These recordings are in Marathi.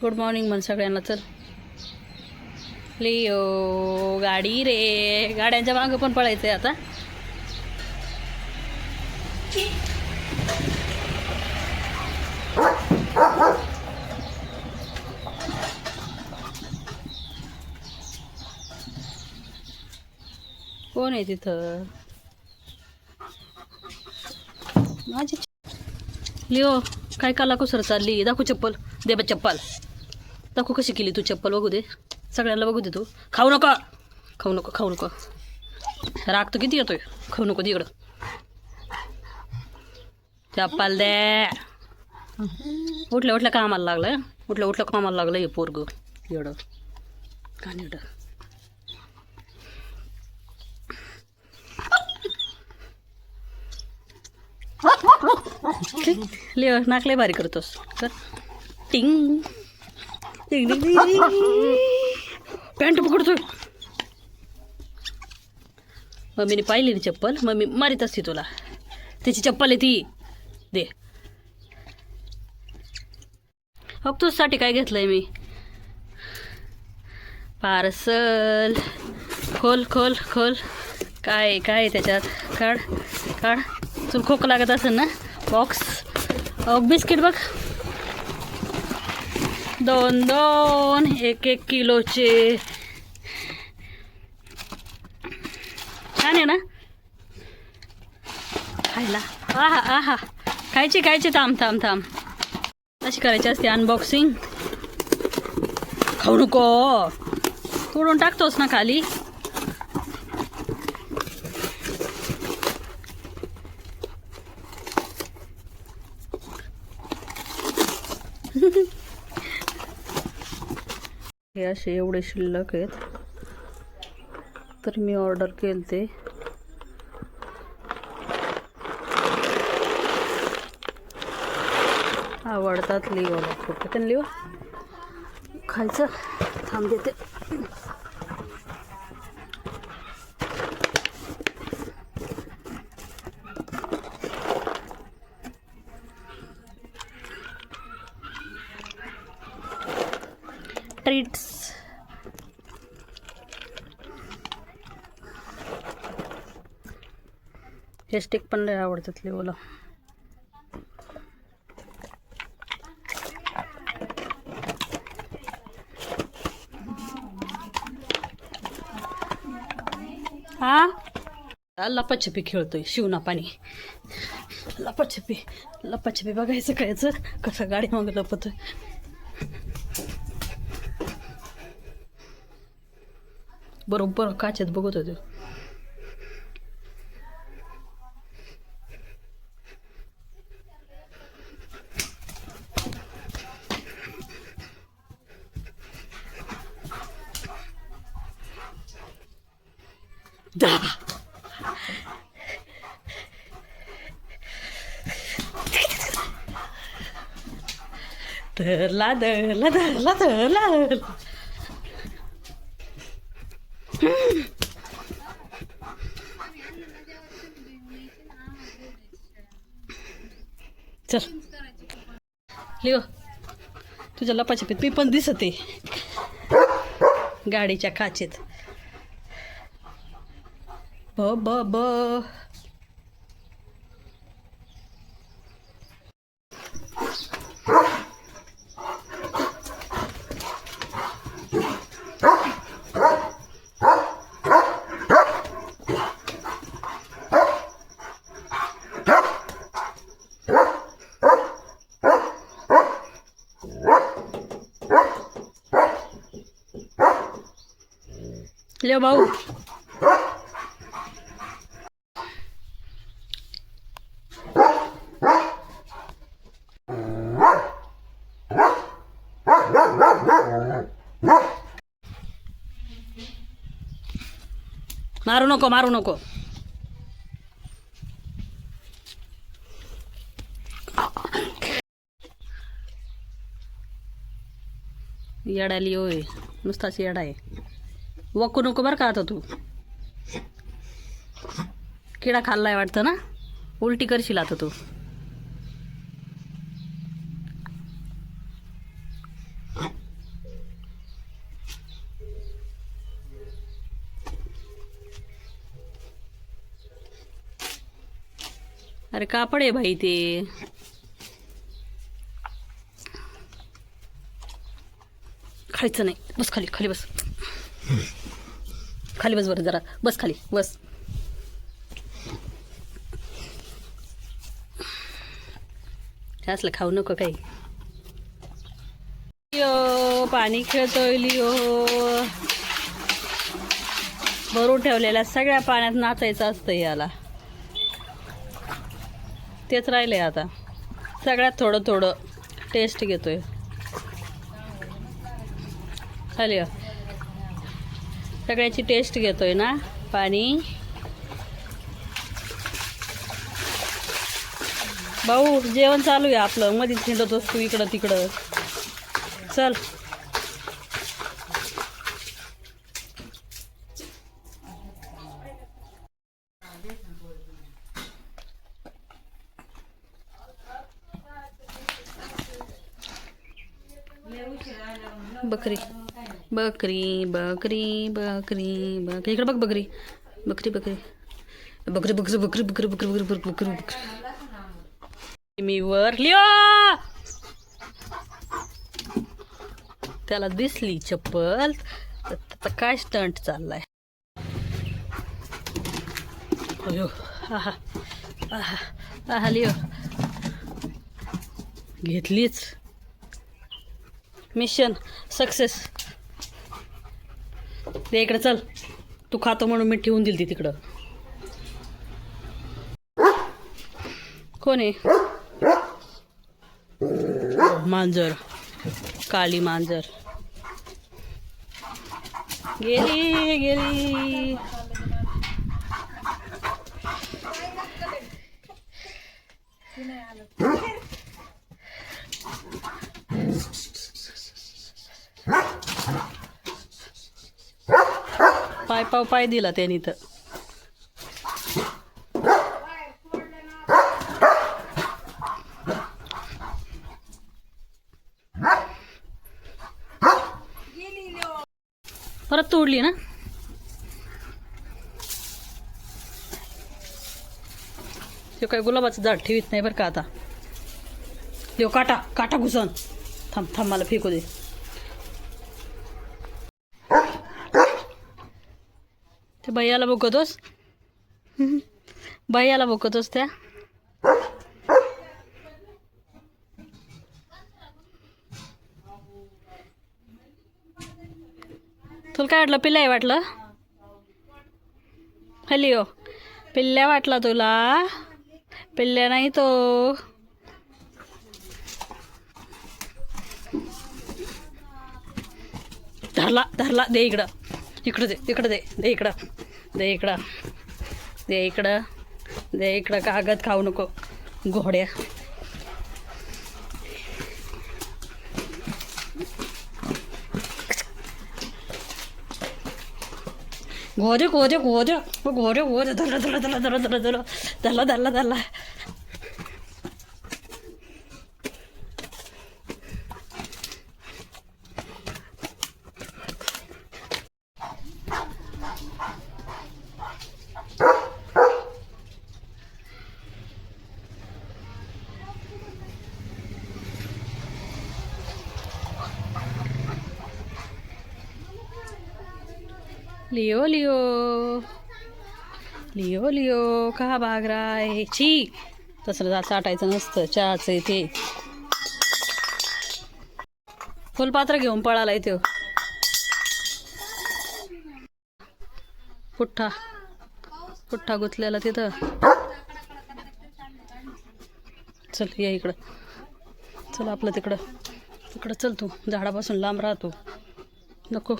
गुड मॉर्निंग म्हण सगळ्यांना चल. लिओ गाडी रे. गाड्यांच्या मागं पण पळायचंय आता. कोण आहे तिथं? माझी लिओ काय काला कुसर चालली? दाखव चप्पल. दे बा चप्पल. नको कशी केली तू चप्पल? बघू दे. सगळ्यांना बघू दे तू. खाऊ नका. खाऊ नको खाऊ नको. राग तर किती येतोय? खाऊ नको तिकडं. इकडं चप्पल दे. उठल्या उठल्या कामाला लागलं उठलं उठल्या कामाला लागलं हे पोरग. एवढं कानेडं एवढं नाक नाकले भारी करतोस. तर टिंग. पॅन्ट पकडतोय मम्मीने पाहिली ना चप्पल? मम्मी मारीत असते तुला. त्याची चप्पल आहे ती. दे. हो तुझ्यासाठी काय घेतलंय मी? पार्सल. खोल खोल खोल. काय काय त्याच्यात? काढ काढ. तुला खोक लागत असेल ना? बॉक्स बिस्किट बघ. दोन दोन एक एक किलोचे छान आहे ना खायला आहा आहा खायची खायची थांब थांब थांब अशी करायची असते अनबॉक्सिंग खाऊ नको तोडून टाकतोस ना खाली हे असे एवढे शिल्लक आहेत. तर मी ऑर्डर केले ते आवडतात लिओला खूप. पण लिओ? खायचं? थांब देते. ट्रीट्स हे स्टिक पण लय आवडतात लिओला हा? लपाछपी खेळतोय शिवना पाणी. लपाछपी लपाछपी बघायचं कायचं कसं गाडी मग लपतोय. बरोबर काचेत बघत होते. दा धरला धरला धरला धरला चल. लिओ. तुझ्या लपाछपीत मी पण दिसते. गाडीच्या काचेत. ब ब ब लिओ भाऊ मारू नको मारू नको. येडाली होय नुसताच येडा आहे. वकू नको बरं का आता तू. किडा खाल्लाय वाटतं ना? उलटी करशील आता तू. अरे कापड आहे भाई ते. खायचं नाही. बस खाली खाली बस. खाली बस बरं जरा. बस खाली बस. असलं खाऊ नको काही. लिओ पाणी खेळतोय लिओ. भरून ठेवलेल्या सगळ्या पाण्यात नाचायचं असतं याला. तेच राहिलंय आता. सगळ्यात थोडं थोडं टेस्ट घेतो आहे हॅलो सगळ्याची टेस्ट घेतो आहे ना पाणी. भाऊ जेवण चालू आहे आपलं. मध्येच हिंडत असतो इकडं तिकडं चल बकरी बकरी बकरी बकरी बकरी. इकडे बघ बकरी. बकरी बकरी. बकरी बकरी बकरी बकरी बकरी बकरी बकरी बकरी बकरी. मी वर लिओ त्याला दिसली चप्पल. काय स्टंट चाललाय? अयो आहा आहा आहा लिओ घेतलीच. मिशन सक्सेस ते इकडे चल. तू खातो म्हणून मी ठेवून दिली ती तिकडं. कोण आहे? मांजर. काली मांजर. गेली गेली. पाय पाव पाय दिला त्याने तर. परत तोडली ना? ते काय गुलाबाचं झाड ठेवीत नाही बरं का आता? देव काटा काटा घुसन. थांब थांब मला फेकू दे. भैयाला बघतोस भैयाला बघतोस त्या? तुला काय वाटलं? पिल्लाय वाटलं? हलिओ हो. पिल्ल्या वाटला तुला. पिल्ल्या नाही तो. धरला धरला. दे इकडं. इकडं दे इकडं दे. दे इकडं. दे इकडं. दे इकडं. दे इकडं कागद खाऊ नको. घोड्या. घोडे घोडे घोडे घोडे घोडे धरलं धरलं धरलं धरलं धरलं धरलं धरलं धरलं. लिओ लिओ लिओ लिओ का भाग रहा छी तसं जा नसतं. चहाचं आहे ते. फुलपात्र घेऊन पळाला इथे. पुठ्ठा. पुठ्ठा गुंतलेला तिथं. चल या इकडं. चल आपलं तिकडं. तिकडं चल तू. झाडापासून लांब राहतो नको.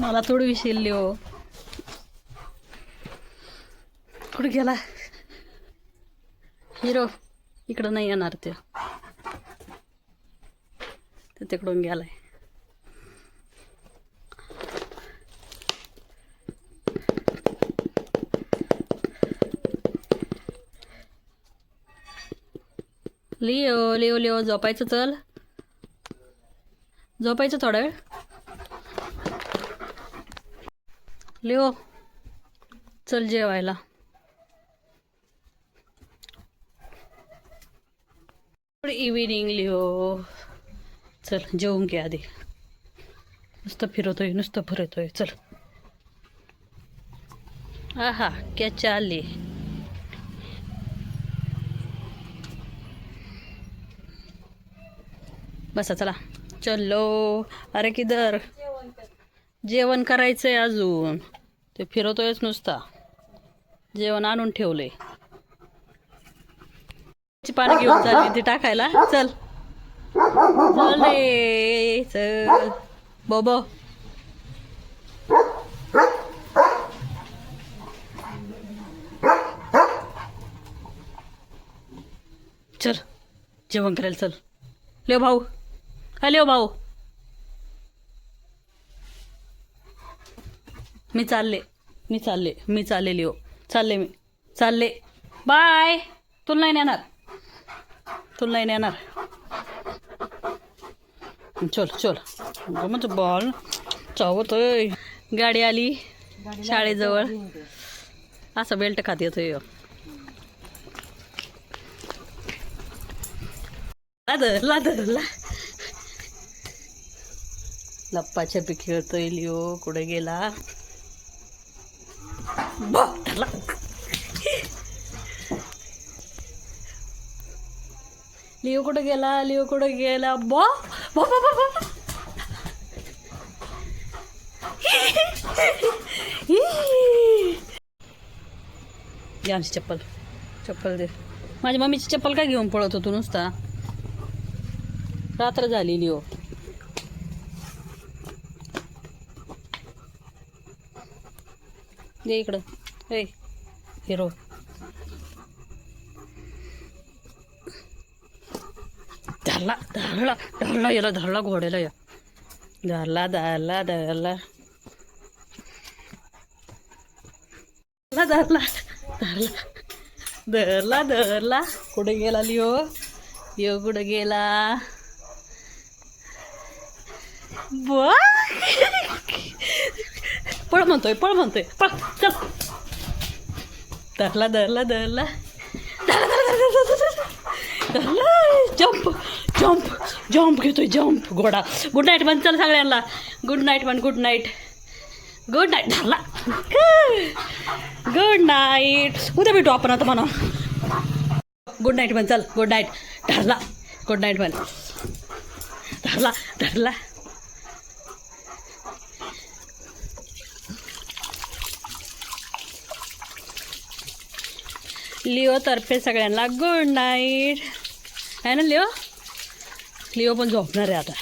मला थोडी विशिल्ली हो कुठे गेला. हिरो इकडं नाही येणार ते ते तिकडून गेलाय. लिओ लिओ लिओ झोपायचं चल. झोपायचं थोडा वेळ. लिओ चल जेवायला. गुड इव्हिनिंग लिओ चल जेवून घे आधी. नुसतं फिरवतोय नुसतं फिरवतोय चल. आहा क्या चालली बसा चला. चलो अरे किधर? जेवण करायचंय अजून. ते फिरवतोयच नुसता. जेवण आणून ठेवलंय. ची पाणी घेऊन चालली ती टाकायला. चल. चल रे चल. बोबो चल. जेवण करायला चल. लेव भाऊ. हॅलो भाऊ. मी चालले मी चालले मी चालले लिओ चालले मी. चालले. बाय. तुला नाही नेणार. तुला नाही नेणार. चल चल. म्हणजे बॉल चावतोय. गाडी आली. शाळेजवळ. असं बेल्ट खात येतोय ह्यो. लादर लादर ला लप्पाच्या पी खेळतोय लिओ. कुठे गेला? धरला. लिओ कुठं गेला? लिओ कुठं गेला? बॉ बॉ बॉ आमची चप्पल. चप्पल दे. माझ्या मम्मीची चप्पल काय घेऊन पळत होतो नुसता? रात्र झाली लिओ. दे इकडं. ए हिरो. धरला धरला धरला याला धरला घोड्याला या. धरला धरला धरला. धरला धरला धरला. धरला कुठे गेला लिओ? यो कुठं गेला? ब पळ म्हणतोय पळ म्हणतोय पळ चल धरला धरला धरला धरला जम्प जम्प जम्प घेतोय जम्प घोडा गुड नाईट म्हण चल सगळ्यांना गुड नाईट म्हण गुड नाईट गुड नाईट धरला गुड नाईट उद्या भेटू आपण आता म्हणा गुड नाईट म्हण चल गुड नाईट धरला गुड नाईट म्हण धरला धरला लिओ तर्फे सगळ्यांना गुड नाईट. आहे ना लिओ? लिओ पण झोपणार आहे आता.